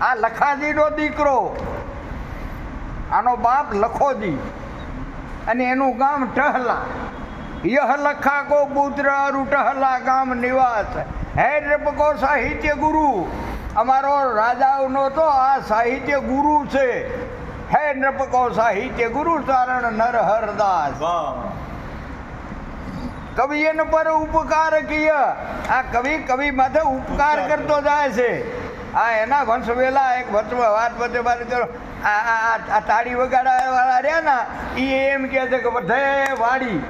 આ લખાજીનો દીકરો. આનો બાપ લખોજી. અને એનું ગામ ટહલા. યહ લખા કો પુત્ર અરુ ટહલા ગામ નિવાસ. હે નૃપકો સાહિત્ય ગુરુ. અમારો રાજાઓનો તો આ સાહિત્ય ગુરુ છે. હે નૃપકો સાહિત્ય ગુરુ ચારણ નર હરદાસ. કવિ કવિયન પર ઉપકાર કિય. આ કવિ કવિ માથે ઉપકાર કરતો જાય છે. આ એના વંશવેલા એક વંશ વાત વચ્ચે મારી તો આ આ- તાળી વગાડવા વાળા રહ્યા ને એ એમ કહે છે કે બધે વાડી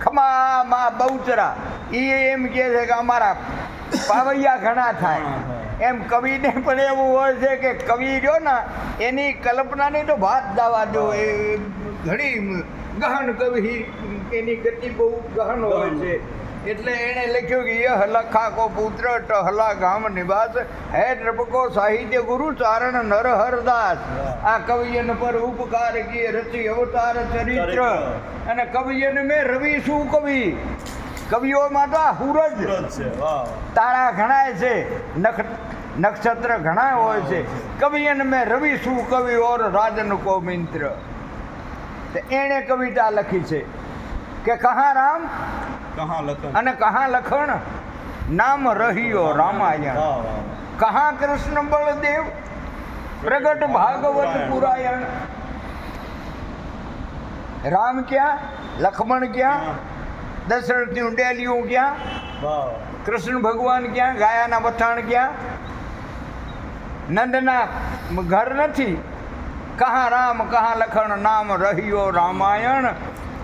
ખમા માં બહુચરા. એ એમ કહે છે કે અમારા પાવૈયા ઘણા થાય. એમ કવિને પણ એવું હોય છે કે કવિ જો ને એની કલ્પનાની તો ભાત દાવા દો. એ ઘણી ગહન કવિ એની ગતિ બહુ ગહન હોય છે. એટલે એણે લખ્યું કે ય લખા કો પુત્ર ટહલા ગામ નિવાસ હે નૃપકો સાહિત્ય ગુરુ ચારણ નર હરદાસ. આ કવિયન પર ઉપકાર કીએ રચી અવતાર ચરિત્ર. અને કવિયન મેં રવિ શું કવિ? સૂરજ સુરત છે તારા ઘણાય છે નખ નક્ષત્ર ઘણા હોય છે. કવિયન મેં રવિ શું કવિ ઓર રાજન કો મિત્ર એણે કવિતા લખી છે. કે કહા રામ? કહા લખણ અને કહા લખણ? નામ રહ્યો રામાયણ. કહા કૃષ્ણ બળદેવ? પ્રગટ ભાગવત પુરાયણ. રામ ક્યાં? લક્ષ્મણ ક્યાં? દશરથની ડેલીઓ ક્યાં? કૃષ્ણ ભગવાન ક્યાં? ગાયાના વથાણ ક્યાં? નંદના ઘર નથી. કહા રામ કહા લખણ નામ રહ્યો રામાયણ.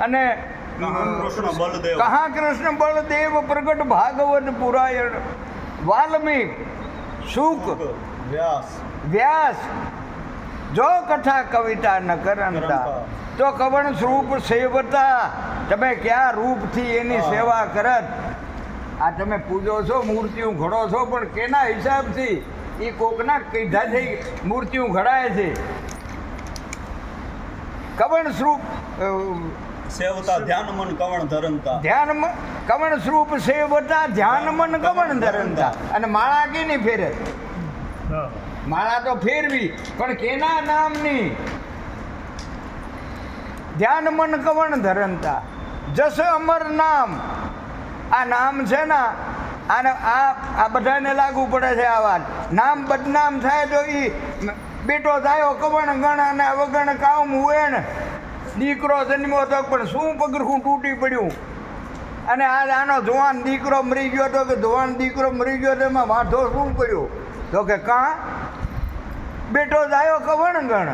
અને કહા કૃષ્ણ બળદેવ? પ્રગટ ભાગવત પુરાયણ. વાલ્મીક સુક વ્યાસ. વ્યાસ. જો કથા કવિતા ન કરંતા. તો કવણ સ્વરૂપ સેવતા? તમે ક્યાં રૂપથી એની સેવા કરત? આ તમે પૂજો છો મૂર્તિઓ ઘડો છો પણ કેના હિસાબથી? એ કોકના કીધાથી મૂર્તિઓ ઘડાય છે? કવણ સ્વરૂપ સેવતા ધ્યાન મન કવણ ધરંતા? ધ્યાન કવણ સ્વરૂપ સેવતા ધ્યાન મન કવણ ધરંતા? અને માળા કેની ફેરે? માળા તો ફેરવી પણ કેના નામની? ધ્યાન મન કવણ ધરંતા? જસ અમર નામ. આ નામ છે ને આને આ આ બધાને લાગુ પડે છે આ વાત. નામ બદનામ થાય તો એ બેટો થયો કવણ ગણ અને અવગણ કામ વેણ દીકરો જન્મ્યો તો પણ શું પગરખું તૂટી પડ્યું? અને આ આનો જુવાન દીકરો મરી ગયો તો કે જુવાન દીકરો મરી ગયો તો એમાં વાંધો શું પડ્યો? તો કે કાં? બેટો જાયો કવણ ગણ?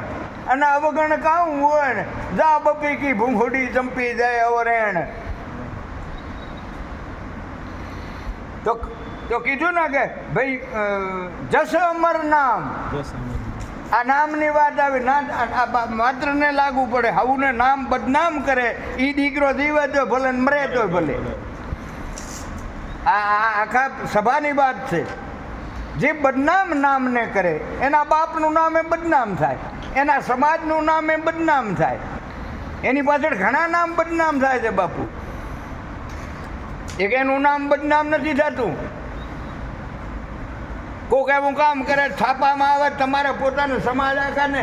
અને અવગણ કાં વણ જા બપી કી ભૂંગોડી ચંપી જાય અવરેણ. તો તો કીધું ને કે ભાઈ જસ અમર નામ. આ નામની વાત આવી. ના માત્રને લાગુ પડે. હવુને નામ બદનામ કરે. એ દીકરો જીવે તો ભલે મરે તો ભલે. આ આખા સભાની વાત છે. જે બદનામ નામને કરે, એના બાપનું નામ બદનામ થાય. એના સમાજનું નામ બદનામ થાય. એની પાછળ ઘણા નામ બદનામ થાય છે બાપુ. એક એનું નામ બદનામ નથી થતું. કોક એવું કામ કરે છાપામાં આવે તમારે પોતાનો સમાજ આખાને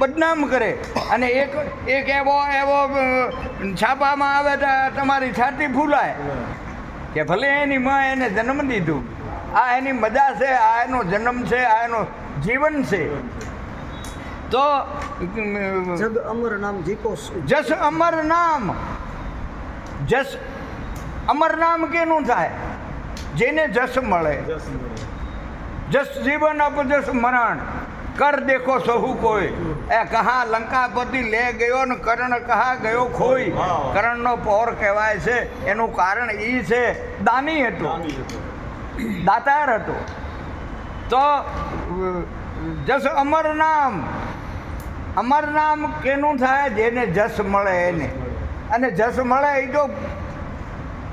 બદનામ કરે. અને એક એક એવો એવો છાપામાં આવે તો તમારી છાતી ફૂલાય. કે ભલે એની માં એને જન્મ દીધું આ એની મજા છે આ એનો જન્મ છે આ એનો જીવન છે. તો જગ અમર નામ જીકો જસ અમર નામ. જસ અમર નામ કેનું થાય? જેને જસ મળે. જસ જીવન અપજસ મરણ. કર દેખો સહુ કોઈ. એ કહા લંકાપતિ લે ગયો ને કરણ કહા ગયો ખોઈ. કરણનો પૌર કહેવાય છે. એનું કારણ એ છે દાની હતું. દાતાર હતો. તો જસ અમર નામ. અમર નામ કેનું થાય? જેને જસ મળે એને. અને જસ મળે એ તો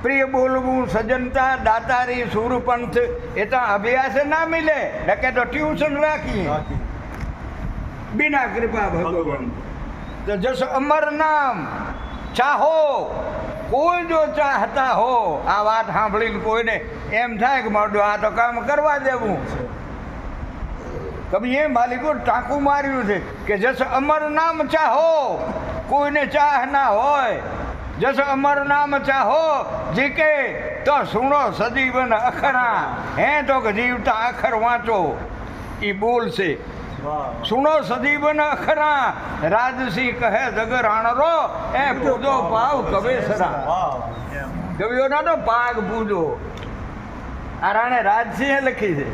પ્રિય બોલવું સજનતા દાતારી સુરપંથ એ તો અભ્યાસ ના મિલે. નકે તો ટ્યુશન રાખીએ. બિના કૃપા ભગવાન. તો જસ અમર નામ. ચાહો. કોઈ જો ચાહતા હો. આ વાત સાંભળીને કોઈને એમ થાય કે મારું આ તો કામ કરવા દેવું. કવિએ માલિકો ટાંકું માર્યું છે કે જસ અમર નામ ચાહો. કોઈને ચાહ ના હોય. જસ અમર નામ ચાહો, જીકે તો સુણો સજીવન અખરા. હે તો કે જીવતા અખર વાંચો. એ બોલશે સુણો સજીવન અખરા. રાજસિંહ કહે જગરાણરો, એ પૂજો ભાવ કવેસરા કવિઓના તો પાગ પૂજો આ રાણે રાજસિંહે લખી છે.